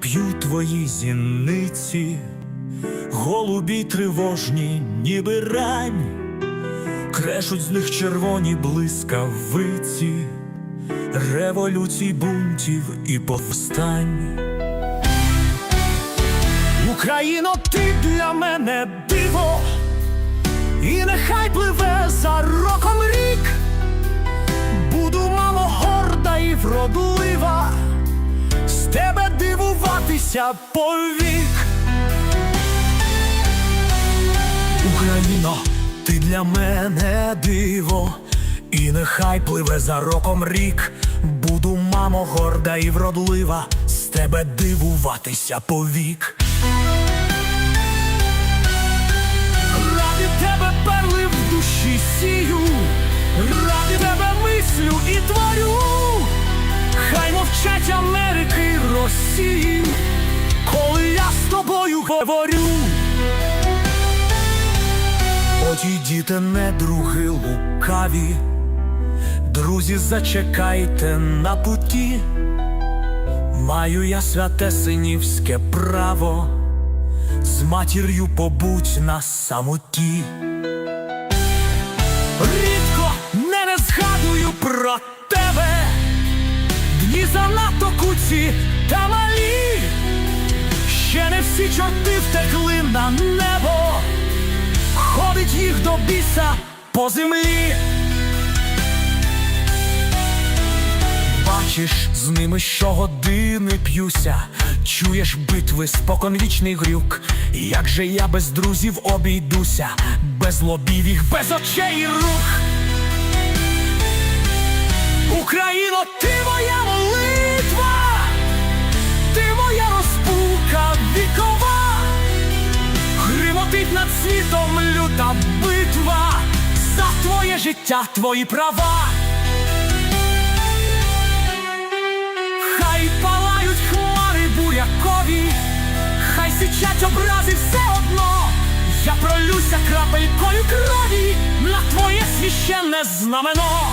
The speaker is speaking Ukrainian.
п'ю твої зіниці, голубі тривожні, ніби рань, крешуть з них червоні блискавиці, революцій, бунтів і повстань. Україно, ти для мене диво, і нехай пливе за роком дивуватися повік. Україно, ти для мене диво, і нехай пливе за роком рік. Буду, мамо, горда і вродлива, з тебе дивуватися повік. Ради тебе перли в душі сію, ради тебе мислю і творю, хай мовчать Америки з говорю. Одійдіте, недруги лукаві, друзі, зачекайте на путі. Маю я святе синівське право з матір'ю побудь на самоті. Рідко не, не згадую про тебе, дні занадто куці та малі, ще не всі чорти втекли на небо, ходить їх до біса по землі. Бачиш, з ними щогодини п'юся, чуєш битви споконвічний грюк. Як же я без друзів обійдуся, без лобів їх, без очей і рук. Україно, ти світом люта битва, за твоє життя, твої права. Хай палають хмари бурякові, хай сичать образи все одно. Я пролюся крапелькою крові на твоє священне знамено.